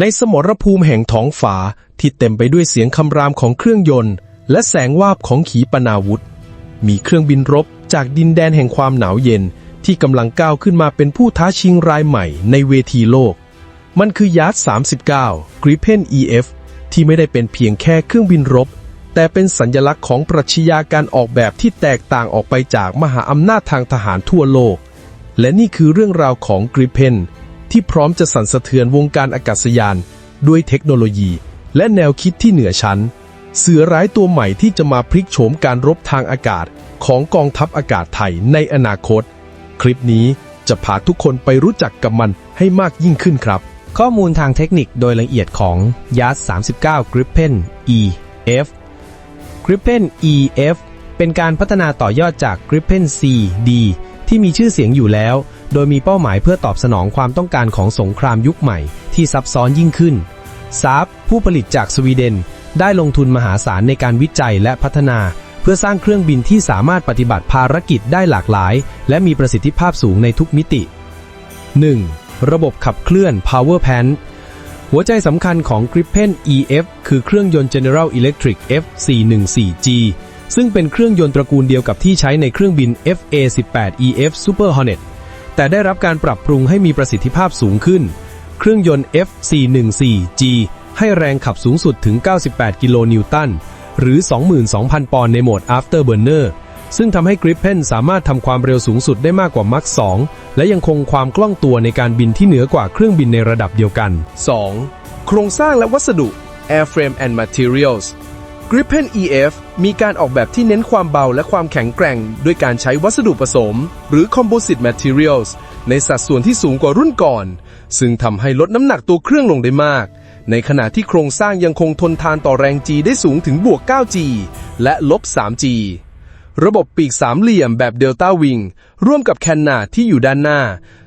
ในสมรภูมิแห่งท้องฟ้าที่เต็มไปด้วยเสียงคำรามของเครื่องยนต์ และแสงวาบของขีปนาวุธ มีเครื่องบินรบจากดินแดนแห่งความหนาวเย็นที่กำลังก้าวขึ้นมาเป็นผู้ท้าชิงรายใหม่ในเวทีโลก มันคือยาร์ด39 Gripen EF ที่ไม่ได้เป็นเพียงแค่เครื่องบินรบ แต่เป็นสัญญลักษณ์ของปรัชญาการออกแบบที่แตกต่างออกไปจากมหาอำนาจทางทหารทั่วโลก และนี่คือเรื่องราวของ Gripen ที่พร้อมจะสั่นสะเทือนวงการอากาศยาน ด้วยเทคโนโลยี และแนวคิดที่เหนือชั้น เสือร้ายตัวใหม่ที่จะมาพลิกโฉมการรบทางอากาศของกองทัพอากาศไทยในอนาคต คลิปนี้จะพาทุกคนไปรู้จักกับมันให้มากยิ่งขึ้นครับ ข้อมูลทางเทคนิคโดยละเอียดของ Yas 39 Gripen EF Gripen EF เป็นการพัฒนาต่อยอดจาก Gripen C-D ที่มีชื่อเสียงอยู่แล้ว โดยมีเป้าหมายเพื่อตอบสนองความต้องการของสงครามยุคใหม่ที่ซับซ้อนยิ่งขึ้นซาบผู้ผลิตจากสวีเดน ได้ลงทุนมหาศาลในการวิจัยและพัฒนา เพื่อสร้างเครื่องบินที่สามารถปฏิบัติภารกิจได้หลากหลาย และมีประสิทธิภาพสูงในทุกมิติ 1. ระบบขับเคลื่อน Power Plant หัวใจสำคัญของ Gripen EF คือเครื่องยนต์ General Electric F414G ซึ่งเป็นเครื่องยนต์ตระกูลเดียวกับที่ใช้ในเครื่องบิน FA-18EF Super Hornet แต่ได้รับการปรับปรุงให้มีประสิทธิภาพสูงขึ้น เครื่องยนต์ F414G ให้แรงขับสูงสุดถึง 98 กิโลนิวตัน หรือ 22,000 ปอนด์ในโหมด Afterburner ซึ่งทำให้ Gripen สามารถทำความเร็วสูงสุดได้มากกว่า Mach 2 และยังคงความคล่องตัวในการบินที่เหนือกว่าเครื่องบินในระดับเดียวกัน 2. โครงสร้างและวัสดุ Airframe and Materials Gripen EF มีการออกแบบที่เน้นความเบาและความแข็งแกร่ง ด้วยการใช้วัสดุผสม หรือ Composite Materials ในสัดส่วนที่สูงกว่ารุ่นก่อน ซึ่งทำให้ลดน้ำหนักตัวเครื่องลงได้มาก ในขณะที่โครงสร้างยังคงทนทานต่อแรง G ได้สูงถึงบวก 9G และลบ 3G ระบบปีกสามเหลี่ยมแบบเดลต้าวิงร่วมกับแคนนาที่อยู่ด้านหน้า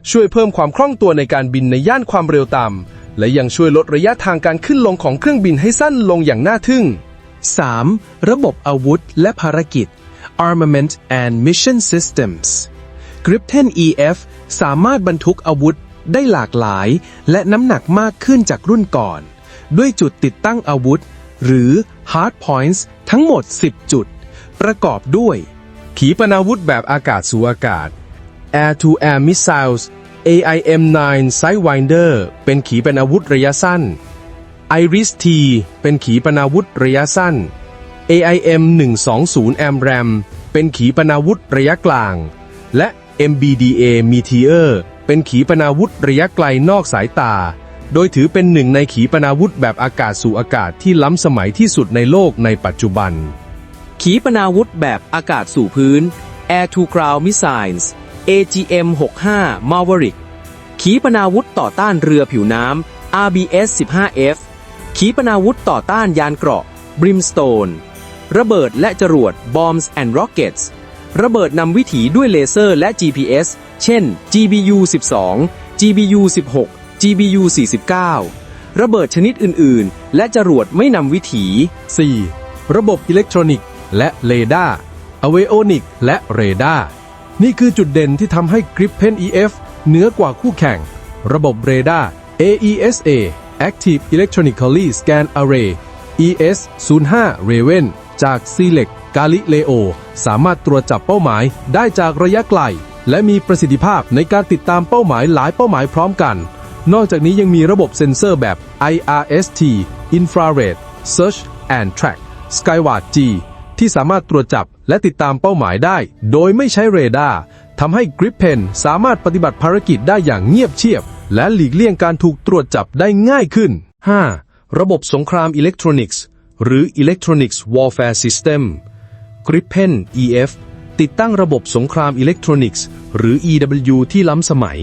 ช่วยเพิ่มความคล่องตัวในการบินในย่านความเร็วต่ำและยังช่วยลดระยะทางการขึ้นลงของเครื่องบินให้สั้นลงอย่างน่าทึ่ง 3. ระบบอาวุธและภารกิจ Armament and Mission Systems Gripen EF สามารถบรรทุกอาวุธได้หลากหลาย และน้ำหนักมากขึ้นจากรุ่นก่อน ด้วยจุดติดตั้งอาวุธ หรือ Hard Points ทั้งหมด 10 จุด ประกอบด้วย ขีปนาวุธแบบอากาศสู่อากาศ Air to Air Missiles AIM-9 Sidewinder เป็นขีปนาวุธระยะสั้น Iris-T เป็นขีปนาวุธระยะสั้น AIM-120 AMRAM เป็นขีปนาวุธระยะกลาง และ MBDA Meteor เป็นขีปนาวุธระยะไกลนอกสายตา โดยถือเป็นหนึ่งในขีปนาวุธแบบอากาศสู่อากาศที่ล้ำสมัยที่สุดในโลกในปัจจุบัน ขีปนาวุธแบบอากาศสู่พื้น Air to Ground Missiles AGM-65 Maverick ขีปนาวุธต่อต้านเรือผิวน้ำ RBS 15F ขีปนาวุธต่อต้านยานเกราะ Brimstone ระเบิดและจรวด Bombs and Rockets ระเบิดนำวิถีด้วยเลเซอร์และ GPS เช่น GBU 12 GBU 16 GBU 49 ระเบิดชนิดอื่น ๆ และจรวดไม่นำวิถี 4. ระบบอิเล็กทรอนิกส์ และเรดาร์อเวโอนิกและเรดาร์นี่คือจุดเด่นที่ทำให้ Gripen EF เหนือกว่าคู่แข่ง ระบบเรดาร์ AESA Active Electronically Scan Array ES 05 Raven จาก Select Galileo สามารถตรวจจับเป้าหมายได้จากระยะไกล และมีประสิทธิภาพในการติดตามเป้าหมายหลายเป้าหมายพร้อมกัน นอกจากนี้ยังมีระบบเซ็นเซอร์แบบ IRST Infrared Search and Track Skyward G ที่สามารถตรวจจับและติดตามเป้าหมายได้ โดยไม่ใช้เรดาร์ทำให้ Gripen สามารถปฏิบัติภารกิจได้อย่างเงียบเชียบ และหลีกเลี่ยงการถูกตรวจจับได้ง่ายขึ้น 5. ระบบสงครามอิเล็กทรอนิกส์ หรือ Electronics Warfare System Gripen EF ติดตั้งระบบสงครามอิเล็กทรอนิกส์ หรือ EW ที่ล้ำสมัย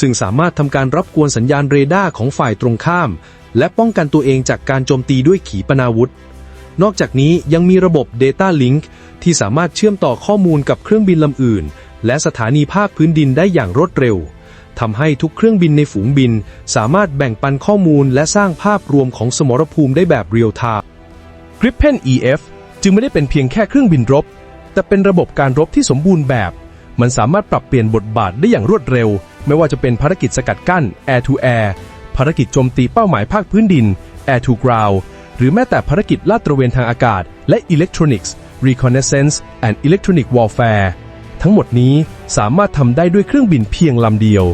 ซึ่งสามารถทำการรับกวนสัญญาณเรดาร์ของฝ่ายตรงข้าม และป้องกันตัวเองจากการโจมตีด้วยขีปนาวุธ นอกจากนี้ยังมีระบบ Data Link ที่สามารถเชื่อมต่อข้อมูลกับเครื่องบินลำอื่น และสถานีภาคพื้นดินได้อย่างรวดเร็ว ทำให้ทุกเครื่องบินในฝูงบิน สามารถแบ่งปันข้อมูลและสร้างภาพรวมของสมรภูมิได้แบบเรียลไทม์ Gripen EF จึงไม่ได้เป็นเพียงแค่เครื่องบินรบ แต่เป็นระบบการรบที่สมบูรณ์แบบ มันสามารถปรับเปลี่ยนบทบาทได้อย่างรวดเร็ว ไม่ว่าจะเป็นภารกิจสกัดกั้น Air to Air ภภารกิจโจมตีเป้าหมายภาคพื้นดิน Air to Ground หรือแม้แต่ภารกิจลาดตระเวนทางอากาศ และ Electronics Reconnaissance and Electronic Warfare ทั้งหมดนี้สามารถทำได้ด้วยเครื่องบินเพียงลำเดียว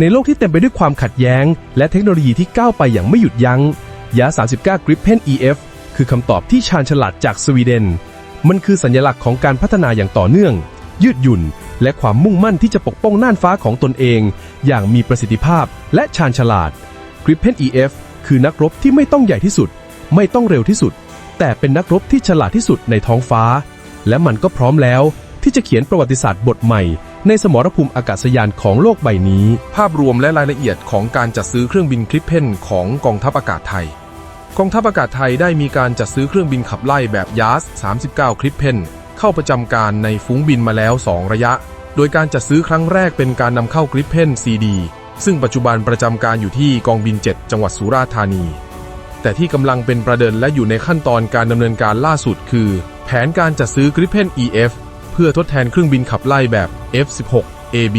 ในโลกที่เต็มไปด้วยความขัดแย้ง และเทคโนโลยีที่ก้าวไปอย่างไม่หยุดยัง้ง ยา 39 Gripen EF คือคำตอบที่ชาญฉลาดจากสวีเดน มันคือสัญลักษณ์ของการพัฒนาอย่างต่อเนื่อง ยืดหยุ่น และความมุ่งมั่นที่จะปกป้องน่านฟ้าของตนเอง อย่างมีประสิทธิภาพและชาญฉลาด Gripen EF คือนักรบที่ไม่ต้องใหญ่ที่สุด ไม่ต้องเร็วที่สุด แต่เป็นนักรบที่ฉลาดที่สุดในท้องฟ้า และมันก็พร้อมแล้วที่จะเขียนประวัติศาสตร์บทใหม่ ในสมรภูมิอากาศยานของโลกใบนี้ ภาพรวมและรายละเอียดของการจัดซื้อเครื่องบินคลิปเพนของกองทัพอากาศไทย กองทัพอากาศไทยได้มีการจัดซื้อเครื่องบินขับไล่แบบยาส 39 คลิปเพนเข้าประจำการในฝูงบินมาแล้ว 2 ระยะ โดยการจัดซื้อครั้งแรกเป็นการนำเข้ากริปเพนซีดีซึ่งปัจจุบันประจำการอยู่ที่กองบิน 7 จังหวัดสุราษฎร์ธานี แต่ที่กำลังเป็นประเด็นและอยู่ในขั้นตอนการดำเนินการล่าสุดคือ แผนการจัดซื้อกริปเพน EF พื่อทดแทนเครื่องบินขับไล่แบบ F16 AB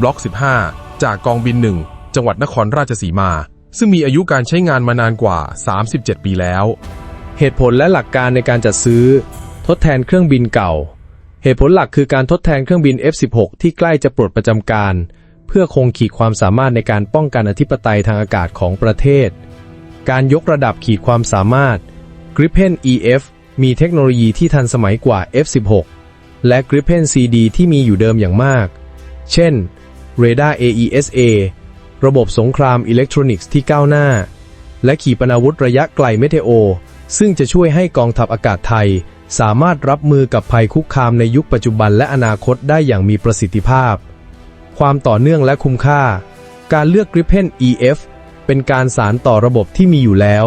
บล็อก 15 จากกองบิน 1 จังหวัดนครราชสีมา ซึ่งมีอายุการใช้งานมานานกว่า 37 ปีแล้ว เหตุผลและหลักการในการจัดซื้อ ทดแทนเครื่องบินเก่า เหตุผลหลักคือการทดแทนเครื่องบิน F16 ที่ใกล้จะปลดประจำการ เพื่อคงขีดความสามารถในการป้องกันอธิปไตยทางอากาศของประเทศ การยกระดับขีดความสามารถ Gripen EF มีเทคโนโลยีที่ทันสมัยกว่า F16 และ Gripen CD ที่มีอยู่เดิมอย่างมาก เช่นเรดาร์ AESA ระบบสงครามอิเล็กทรอนิกส์ที่ก้าวหน้า และขีปนาวุธระยะไกลเมเทโอ ซึ่งจะช่วยให้กองทัพอากาศไทย สามารถรับมือกับภัยคุกคามในยุคปัจจุบันและอนาคตได้อย่างมีประสิทธิภาพ ความต่อเนื่องและคุ้มค่า การเลือก Gripen EF เป็นการสารต่อระบบที่มีอยู่แล้ว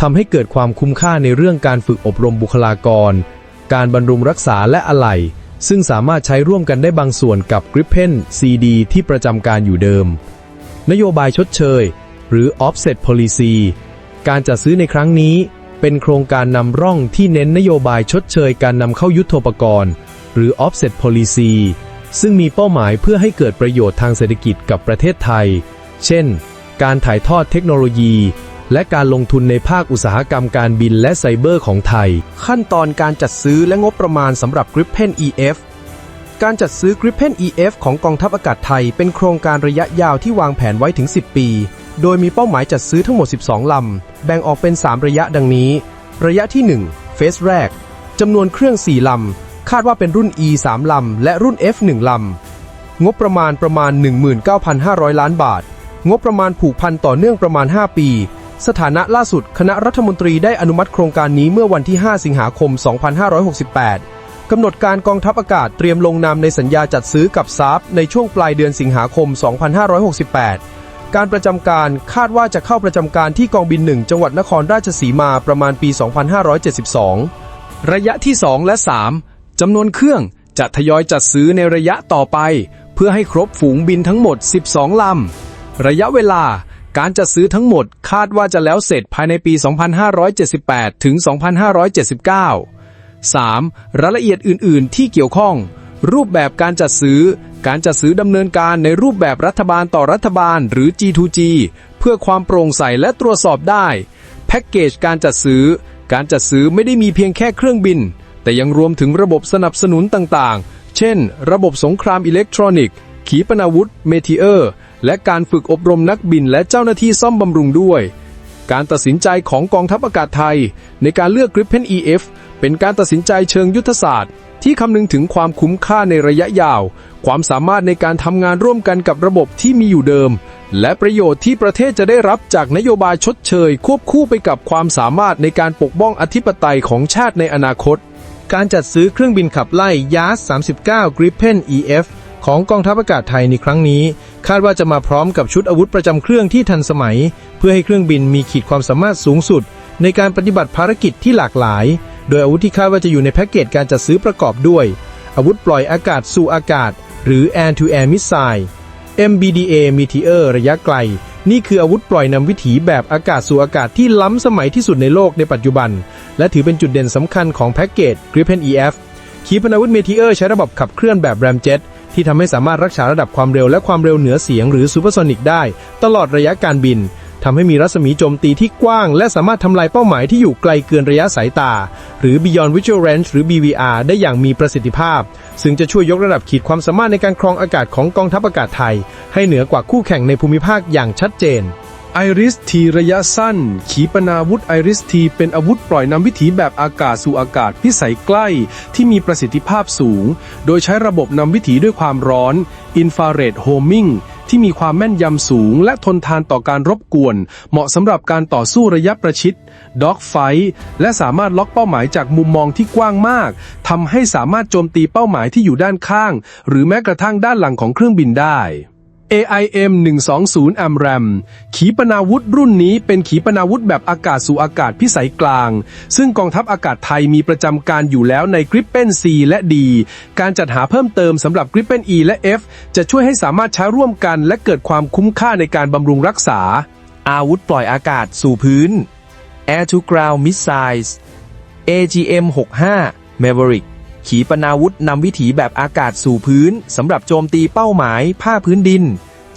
ทำให้เกิดความคุ้มค่าในเรื่องการฝึกอบรมบุคลากร การบำรุงรักษาและอะไหล่ ซึ่งสามารถใช้ร่วมกันได้บางส่วนกับ Gripen CD ที่ประจำการอยู่เดิม นโยบายชดเชย หรือ offset policy การจัดซื้อในครั้งนี้ เป็นโครงการนำร่องที่เน้นนโยบายชดเชยการนำเข้ายุทโธปกรณ์ หรือ offset policy ซึ่งมีเป้าหมายเพื่อให้เกิดประโยชน์ทางเศรษฐกิจกับประเทศไทย เช่น การถ่ายทอดเทคโนโลยี และการลงทุนในภาคอุตสาหกรรมการบินและไซเบอร์ของไทย ขั้นตอนการจัดซื้อและงบประมาณสำหรับ Gripen EF การจัดซื้อ Gripen EF ของกองทัพอากาศไทย เป็นโครงการระยะยาวที่วางแผนไว้ถึง 10 ปี โดยมีเป้าหมายจัดซื้อทั้งหมด 12 ลำ แบ่งออกเป็น 3 ระยะดังนี้ ระยะที่ 1 เฟสแรก จำนวนเครื่อง 4 ลำ คาดว่าเป็นรุ่น E 3 ลำ และรุ่น F 1 ลำ งบประมาณประมาณ 19,500 ล้านบาท งบประมาณผูกพันต่อเนื่องประมาณ 5 ปี สถานะล่าสุดคณะรัฐมนตรีได้อนุมัติโครงการนี้เมื่อวันที่ 5 สิงหาคม 2568 กำหนดการกองทัพอากาศเตรียมลงนามในสัญญาจัดซื้อกับซาฟในช่วงปลายเดือนสิงหาคม 2568 การประจำการคาดว่าจะเข้าประจำการที่กองบิน1จังหวัดนครราชสีมาประมาณปี 2572 ระยะที่ 2 และ 3จำนวนเครื่องจะทยอยจัดซื้อในระยะต่อไป เพื่อให้ครบฝูงบินทั้งหมด 12 ลำ ระยะเวลา การจัดซื้อทั้งหมดคาดว่าจะแล้วเสร็จภายในปี 2578 ถึง 2579 3. รายละเอียดอื่น ๆ ที่เกี่ยวข้อง รูปแบบการจัดซื้อ การจัดซื้อดำเนินการในรูปแบบรัฐบาลต่อรัฐบาลหรือ G2G เพื่อความโปร่งใสและตรวจสอบได้ แพ็กเกจการจัดซื้อ การจัดซื้อไม่ได้มีเพียงแค่เครื่องบิน แต่ยังรวมถึงระบบสนับสนุนต่าง ๆ เช่น ระบบสงครามอิเล็กทรอนิกส์ ขีปนาวุธ เมทิเออร์ และการฝึกอบรมนักบินและเจ้าหน้าที่ซ่อมบำรุงด้วย การตัดสินใจของกองทัพอากาศไทย ในการเลือก Gripen EF เป็นการตัดสินใจเชิงยุทธศาสตร์ ที่คำนึงถึงความคุ้มค่าในระยะยาว ความสามารถในการทำงานร่วมกันกับระบบที่มีอยู่เดิม และประโยชน์ที่ประเทศจะได้รับจากนโยบายชดเชย ควบคู่ไปกับความสามารถในการปกป้องอธิปไตยของชาติในอนาคต การจัดซื้อเครื่องบินขับไล่ยาส39 Gripen EF ของกองทัพอากาศไทยในครั้งนี้ คาดว่าจะมาพร้อมกับชุดอาวุธประจำเครื่องที่ทันสมัย เพื่อให้เครื่องบินมีขีดความสามารถสูงสุด ในการปฏิบัติภารกิจที่หลากหลาย โดยอาวุธที่คาดว่าจะอยู่ในแพ็กเกจการจัดซื้อประกอบด้วย อาวุธปล่อยอากาศสู่อากาศ หรือ Air to Air Missile MBDA Meteor ระยะไกล นี่คืออาวุธปล่อยนำวิถีแบบอากาศสู่อากาศที่ล้ำสมัยที่สุดในโลกในปัจจุบัน และถือเป็นจุดเด่นสำคัญของแพ็กเกจ Gripen EF ขีปนาวุธเมทิเออร์ใช้ระบบขับเคลื่อนแบบแรมเจ็ต ที่ทำให้สามารถรักษาระดับความเร็วและความเร็วเหนือเสียงหรือซูเปอร์โซนิกได้ ตลอดระยะการบินทำให้มีรัศมีโจมตีที่กว้าง และสามารถทำลายเป้าหมายที่อยู่ไกลเกินระยะสายตา หรือ Beyond Visual Range หรือ BVR ได้อย่างมีประสิทธิภาพ ซึ่งจะช่วยยกระดับขีดความสามารถในการครองอากาศของกองทัพอากาศไทย ให้เหนือกว่าคู่แข่งในภูมิภาคอย่างชัดเจน ไอริสทีระยะสั้น ขีปนาวุธไอริสทีเป็นอาวุธปล่อยนำวิถีแบบอากาศสู่อากาศพิสัยใกล้ ที่มีประสิทธิภาพสูง โดยใช้ระบบนำวิถีด้วยความร้อนอินฟราเรดโฮมิงที่มีความแม่นยำสูงและทนทานต่อการรบกวน เหมาะสำหรับการต่อสู้ระยะประชิดด็อกไฟและสามารถล็อกเป้าหมายจากมุมมองที่กว้างมากทำให้สามารถโจมตีเป้าหมายที่อยู่ด้านข้าง หรือแม้กระทั่งด้านหลังของเครื่องบินได้ AIM 120 AMRAM ขีปนาวุธรุ่นนี้เป็นขีปนาวุธแบบอากาศสู่อากาศพิสัยกลาง ซึ่งกองทัพอากาศไทยมีประจำการอยู่แล้วใน Gripen C และ D การจัดหาเพิ่มเติมสำหรับ Gripen E และ F จะช่วยให้สามารถใช้ร่วมกัน และเกิดความคุ้มค่าในการบำรุงรักษา อาวุธปล่อยอากาศสู่พื้น Air to Ground Missiles AGM 65 Maverick ขีปนาวุธนำวิถีแบบอากาศสู่พื้นสำหรับโจมตีเป้าหมายภาคพื้นดิน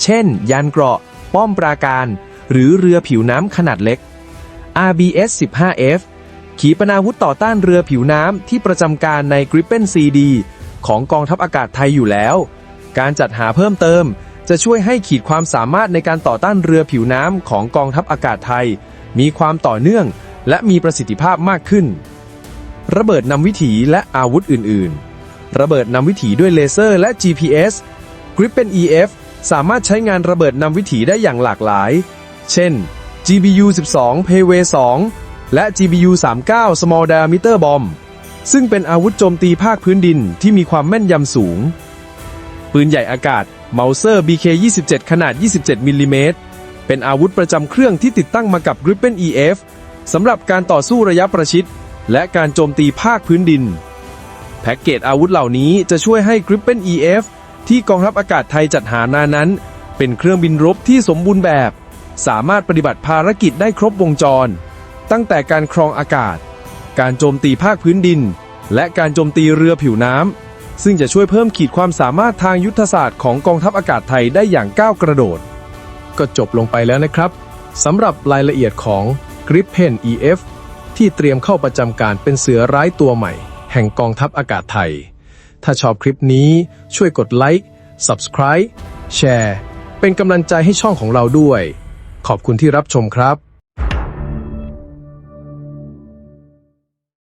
เช่น ยานเกราะ ป้อมปราการ หรือเรือผิวน้ำขนาดเล็ก RBS 15F ขีปนาวุธต่อต้านเรือผิวน้ำที่ประจำการใน Gripen CD ของกองทัพอากาศไทยอยู่แล้ว การจัดหาเพิ่มเติม จะช่วยให้ขีดความสามารถในการต่อต้านเรือผิวน้ำของกองทัพอากาศไทย มีความต่อเนื่อง และมีประสิทธิภาพมากขึ้น ระเบิดนำวิถีและอาวุธอื่น ๆ ระเบิดนำวิถีด้วยเลเซอร์และ GPS Gripen EF สามารถใช้งานระเบิดนำวิถีได้อย่างหลากหลาย เช่น GBU 12 Payway 2และ GBU 39 Small Diameter Bomb ซึ่งเป็นอาวุธโจมตีภาคพื้นดินที่มีความแม่นยำสูง ปืนใหญ่อากาศ Mauser BK27 ขนาด 27 มิลลิเมตร เป็นอาวุธประจำเครื่องที่ติดตั้งมากับ Gripen EF สำหรับการต่อสู้ระยะประชิด และการโจมตีภาคพื้นดิน แพ็กเกจอาวุธเหล่านี้จะช่วยให้ Gripen EF ที่กองทัพอากาศไทยจัดหานานั้น เป็นเครื่องบินรบที่สมบูรณ์แบบ สามารถปฏิบัติภารกิจได้ครบวงจร ตั้งแต่การครองอากาศ การโจมตีภาคพื้นดิน และการโจมตีเรือผิวน้ำซึ่งจะช่วยเพิ่มขีดความสามารถทางยุทธศาสตร์ของกองทัพอากาศไทยได้อย่างก้าวกระโดด ก็จบลงไปแล้วนะครับสำหรับรายละเอียดของ Gripen EF ที่เตรียมเข้าประจำการเป็นเสือร้ายตัวใหม่ แห่งกองทัพอากาศไทย ถ้าชอบคลิปนี้ช่วยกดไลค์ Subscribe แชร์ เป็นกำลังใจให้ช่องของเราด้วย ขอบคุณที่รับชมครับ